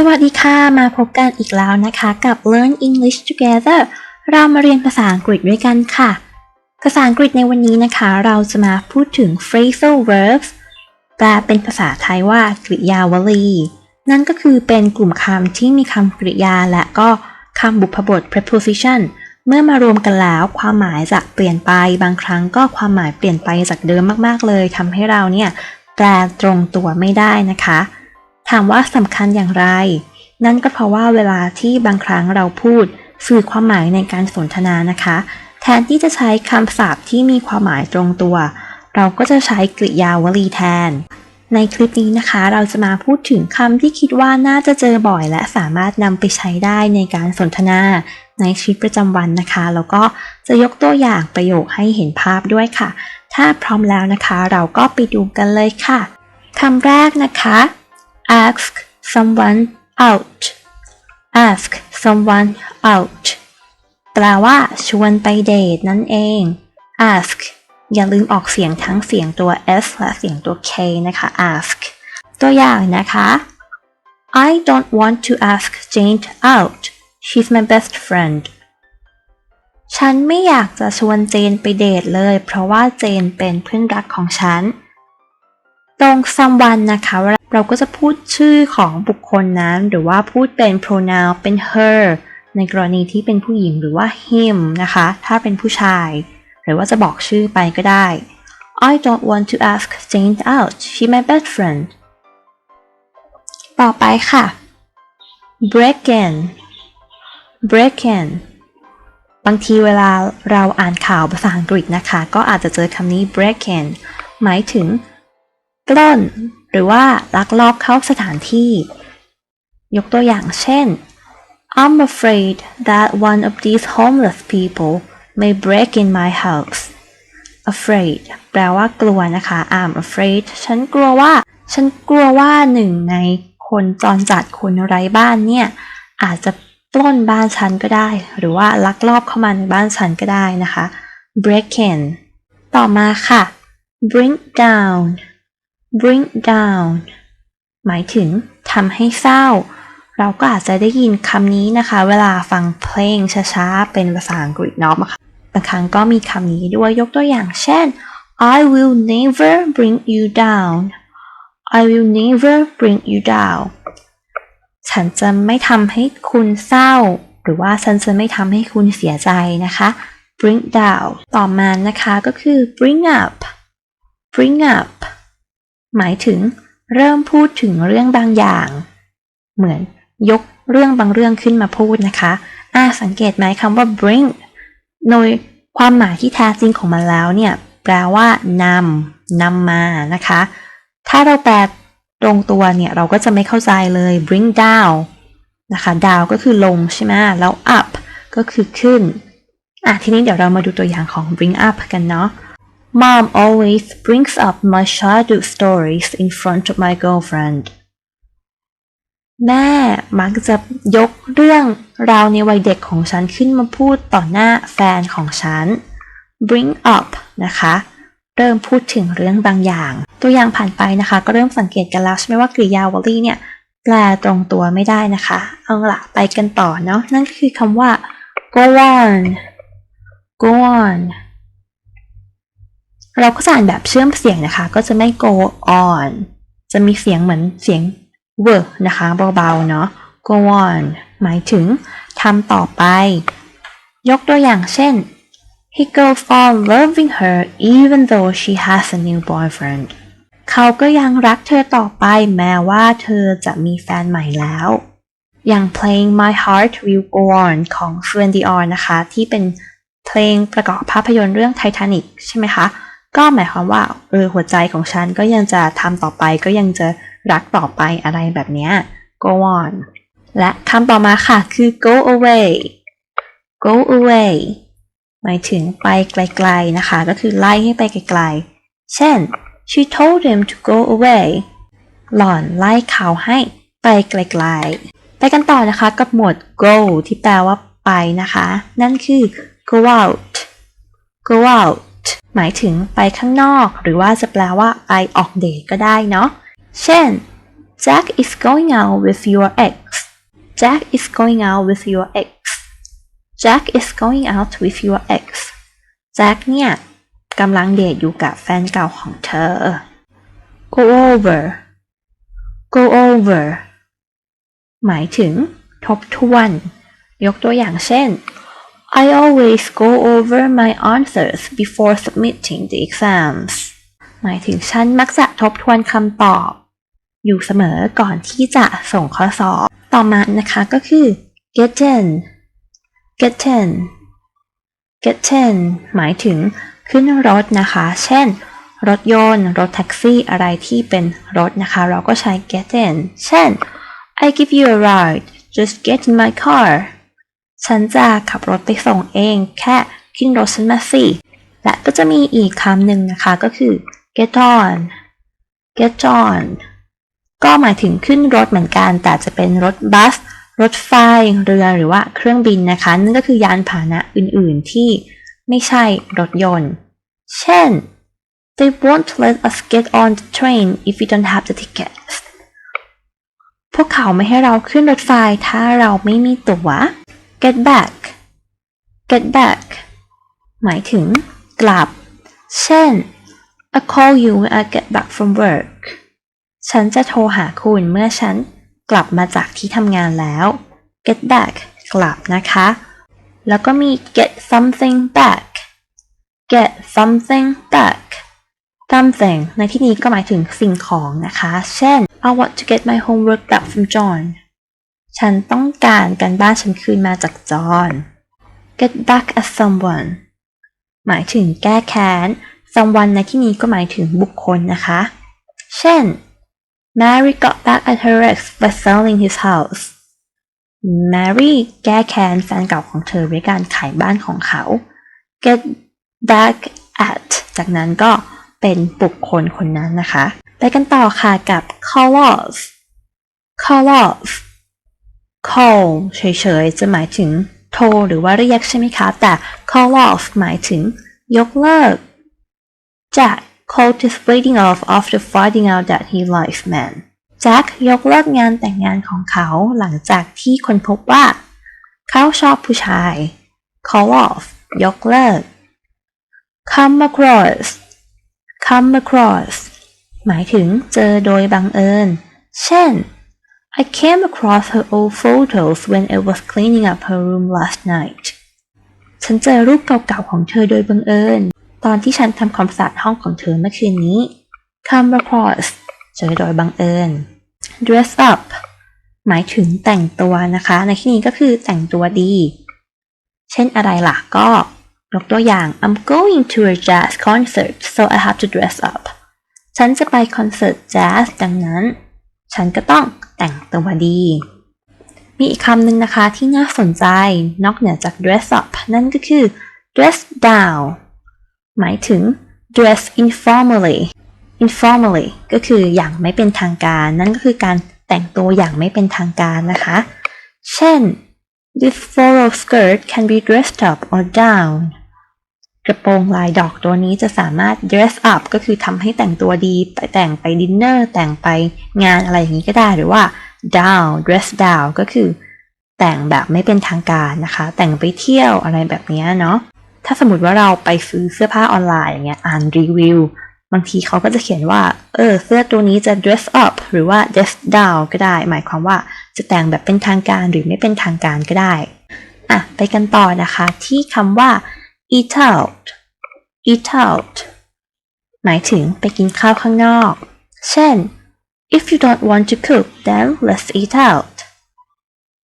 สวัสดีค่ะ มาพบกันอีกแล้วนะคะกับ Learn English Together เรามาเรียนภาษาอังกฤษด้วยกันค่ะ ภาษาอังกฤษในวันนี้นะคะ เราจะมาพูดถึง phrasal verbs แปลเป็นภาษาไทยว่ากริยาวลี นั่นก็คือเป็นกลุ่มคำที่มีคำกริยาและก็คำบุพบท preposition เมื่อมารวมกันแล้วความหมายจะเปลี่ยนไปบางครั้งก็ความหมายเปลี่ยนไปจากเดิมมากๆเลยทำให้เราเนี่ยแปลตรงตัวไม่ได้นะคะ ถามว่าสำคัญอย่างไร นั่นก็เพราะว่าเวลาที่บางครั้งเราพูดสื่อความหมายในการสนทนานะคะ แทนที่จะใช้คำศัพท์ที่มีความหมายตรงตัว เราก็จะใช้กริยาวลีแทน ในคลิปนี้นะคะ เราจะมาพูดถึงคำที่คิดว่าน่าจะเจอบ่อย และสามารถนำไปใช้ได้ในการสนทนาในชีวิตประจำวันนะคะ แล้วก็จะยกตัวอย่างประโยคให้เห็นภาพด้วยค่ะ ถ้าพร้อมแล้วนะคะ เราก็ไปดูกันเลยค่ะคำแรกนะคะ ask someone out ask someone out แปลว่าชวนไปเดทนั่นเอง ask อย่าลืมออกเสียงทั้งเสียงตัว s และเสียงตัว k นะคะ ask ตัวอย่างนะคะ I don't want to ask Jane out she's my best friend ฉันไม่อยากจะชวนเจนไปเดทเลย เพราะว่าเจนเป็นเพื่อนรักของฉัน ตรง someone นะคะเเราก็จะพูดชื่อของบุคคลนั้นหรือว่าพูดเป็น pronoun เป็น her ในกรณีที่เป็นผู้หญิงหรือว่า him นะคะ ถ้าเป็นผู้ชาย หรือว่าจะบอกชื่อไปก็ได้ I don't want to ask Jane out she's my best friend ต่อไปค่ะ break in break in บางทีเวลาเราอ่านข่าวภาษาอังกฤษนะคะ ก็อาจจะเจอคำนี้ break in หมายถึงปล้น หรือว่าลักลอบเข้าสถานที่ ยกตัวอย่างเช่น I'm afraid that one of these homeless people may break in my house afraid แปลว่ากลัวนะคะ I'm afraid ฉันกลัวว่า ฉันกลัวว่าหนึ่งในคนจรจัดคนไร้บ้านเนี่ย อาจจะปล้นบ้านฉันก็ได้ หรือว่าลักลอบเข้ามาในบ้านฉันก็ได้นะคะ break in ต่อมาค่ะ bring down bring down หมายถึงทำให้เศร้า เราก็อาจจะได้ยินคำนี้นะคะ เวลาฟังเพลงช้าๆ เป็นภาษาอังกฤษเนาะค่ะบางครั้งก็มีคำนี้ด้วยยกตัวอย่างเช่น I will never bring you down I will never bring you down ฉันจะไม่ทำให้คุณเศร้า หรือว่าฉันจะไม่ทำให้คุณเสียใจนะคะ bring down ต่อมานะคะก็คือ bring up bring up หมายถึงเริ่มพูดถึงเรื่องบางอย่าง เหมือนยกเรื่องบางเรื่องขึ้นมาพูดนะคะอ่าสังเกตไหมคำว่า bring โดยความหมายที่แท้จริงของมันแล้วเนี่ย แปลว่านำนำมานะคะ ถ้าเราแปลตรงตัวเนี่ย เราก็จะไม่เข้าใจเลย bring down นะคะ down ก็คือลงใช่ไหมแล้ว up ก็คือขึ้นอะทีนี้เดี๋ยวเรามาดูตัวอย่างของ bring up กันเนาะ Mom always brings up my childhood stories in front of my girlfriend แม่มักจะยกเรื่องราวในวัยเด็กของฉันขึ้นมาพูดต่อหน้าแฟนของฉัน bring up นะคะ เริ่มพูดถึงเรื่องบางอย่าง ตัวอย่างผ่านไปนะคะ ก็เริ่มสังเกตกันแล้วใช่ไหมว่ากริยาวลีเนี่ยแปลตรงตัวไม่ได้นะคะ เอาละไปกันต่อเนาะนั่นคือคำว่า go on go on เราก็จะอ่านแบบเชื่อมเสียงนะคะ ก็จะไม่ go on จะมีเสียงเหมือนเสียง w นะคะเบาๆเนาะ go on หมายถึงทำต่อไป ยกตัวอย่างเช่น he goes on loving her even though she has a new boyfriend เขาก็ยังรักเธอต่อไปแม้ว่าเธอจะมีแฟนใหม่แล้ว อย่างเพลง My Heart Will Go On ของ f r e n d Dion นะคะ ที่เป็นเพลงประกอบภาพยนตร์เรื่อง Titanic ใช่ไหมคะ ก็หมายความว่าเออหัวใจของฉันก็ยังจะทำต่อไปก็ยังจะรักต่อไปอะไรแบบนี้ go on และคำต่อมาค่ะคือ go away go away หมายถึงไปไกลๆนะคะ ก็คือไล่ให้ไปไกลๆ เช่น she told him to go away หล่อนไล่เขาให้ไปไกลๆ ไปกันต่อนะคะกับหมวด go ที่แปลว่าไปนะคะ นั่นคือ go out go out หมายถึงไปข้างนอก หรือว่าจะแปลว่า ไปออกเดทก็ได้เนาะ เช่น Jack is going out with your ex Jack is going out with your ex Jack is going out with your ex Jack เนี่ยกำลังเดทอยู่กับแฟนเก่าของเธอ go over go over หมายถึงทบทวน ยกตัวอย่างเช่น I always go over my answers before submitting the exams หมายถึงฉันมักจะทบทวนคำตอบ อยู่เสมอก่อนที่จะส่งข้อสอบ ต่อมานะคะก็คือ get in get in get in หมายถึงขึ้นรถนะคะ เช่น รถยนต์ รถแท็กซี่ อะไรที่เป็นรถนะคะ เราก็ใช้ get in เช่น I give you a ride just get in my car ฉันจะขับรถไปส่งเอง แค่ขึ้นรถฉันมาสิ และก็จะมีอีกคำหนึ่งนะคะก็คือ get on get on ก็หมายถึงขึ้นรถเหมือนกัน แต่จะเป็นรถบัส รถไฟ เรือหรือว่าเครื่องบินนะคะ นั่นก็คือยานพาหนะอื่นๆที่ไม่ใช่รถยนต์ เช่น they won't let us get on the train if we don't have the tickets พวกเขาไม่ให้เราขึ้นรถไฟถ้าเราไม่มีตั๋ว get back get back หมายถึงกลับ เช่น I call you when I get back from work ฉันจะโทรหาคุณเมื่อฉันกลับมาจากที่ทำงานแล้ว get back กลับนะคะ แล้วก็มี get something back get something back something ในที่นี้ก็หมายถึงสิ่งของนะคะ เช่น I want to get my homework back from John ฉันต้องการการบ้านฉันคืนมาจากจอห์น get back at someone หมายถึงแก้แค้น someone ในที่นี้ก็หมายถึงบุคคลนะคะ เช่น Mary got back at her ex by selling his house Mary แก้แค้นแฟนเก่าของเธอด้วยการขายบ้านของเขา get back at จากนั้นก็เป็นบุคคลคนนั้นนะคะ ไปกันต่อค่ะกับ call off call เฉยๆ จะหมายถึงโทรหรือว่าเรียกใช่ไหมคะ แต่ call off หมายถึง ยกเลิก Jack called his wedding off after finding out that he likes men แจ็คยกเลิกงานแต่งงานของเขาหลังจากที่คนพบว่า เขาชอบผู้ชาย call off ยกเลิก come across come across หมายถึงเจอโดยบังเอิญ เช่น I came across her old photos when I was cleaning up her room last night ฉันเจอรูปเก่าๆของเธอโดยบังเอิญ ตอนที่ฉันทำความสะอาดห้องของเธอเมื่อคืนนี้ come across เจอโดยบังเอิญ dress up หมายถึงแต่งตัวนะคะ ในที่นี้ก็คือแต่งตัวดี เช่นอะไรล่ะก็ยกตัวอย่าง I'm going to a jazz concert so I have to dress up ฉันจะไปคอนเสิร์ตแจ๊สดังนั้น ฉันก็ต้อง แต่งตัวดี มีอีกคำหนึ่งนะคะที่น่าสนใจนอกเหนือจาก dress up นั่นก็คือ dress down หมายถึง dress informally informally ก็คืออย่างไม่เป็นทางการ นั่นก็คือการแต่งตัวอย่างไม่เป็นทางการนะคะ เช่น this floral skirt can be dressed up or down กระโปรงลายดอกตัวนี้จะสามารถ dress up ก็คือทำให้แต่งตัวดี ไปแต่งไปดินเนอร์แต่งไปงานอะไรอย่างนี้ก็ได้หรือว่า down dress down ก็คือแต่งแบบไม่เป็นทางการนะคะ แต่งไปเที่ยวอะไรแบบนี้เนาะถ้าสมมติว่าเราไปซื้อเสื้อผ้าออนไลน์อย่างเงี้ยอ่านรีวิวบางทีเขาก็จะเขียนว่า เออ เสื้อตัวนี้จะ dress up หรือว่า dress down ก็ได้ หมายความว่าจะแต่งแบบเป็นทางการหรือไม่เป็นทางการก็ได้ อะ ไปกันต่อนะคะ ที่คำว่า eat out eat out หมายถึงไปกินข้าวข้างนอก เช่น if you don't want to cook then let's eat out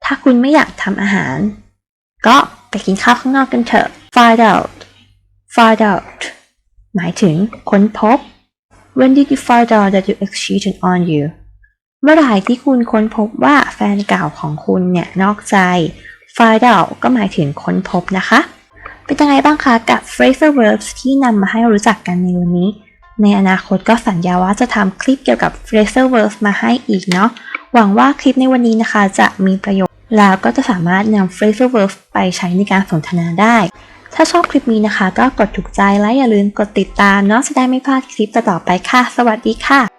ถ้าคุณไม่อยากทำอาหาร ก็ไปกินข้าวข้างนอกกันเถอะ find out find out หมายถึงค้นพบ when did you find out that your ex cheated on you เมื่อไหร่ที่คุณค้นพบว่าแฟนเก่าของคุณเนี่ยนอกใจ find out ก็หมายถึงค้นพบนะคะ เป็นยังไงบ้างคะกับ phrasal verbs ที่นำมาให้รู้จักกันในวันนี้ ในอนาคตก็สัญญาว่าจะทำคลิปเกี่ยวกับ phrasal verbs มาให้อีกเนาะ หวังว่าคลิปในวันนี้นะคะจะมีประโยชน์ แล้วก็จะสามารถนำ phrasal verbs ไปใช้ในการสนทนาได้ ถ้าชอบคลิปนี้นะคะ ก็กดถูกใจและอย่าลืมกดติดตามเนาะจะได้ไม่พลาดคลิปต่อๆไปค่ะ สวัสดีค่ะ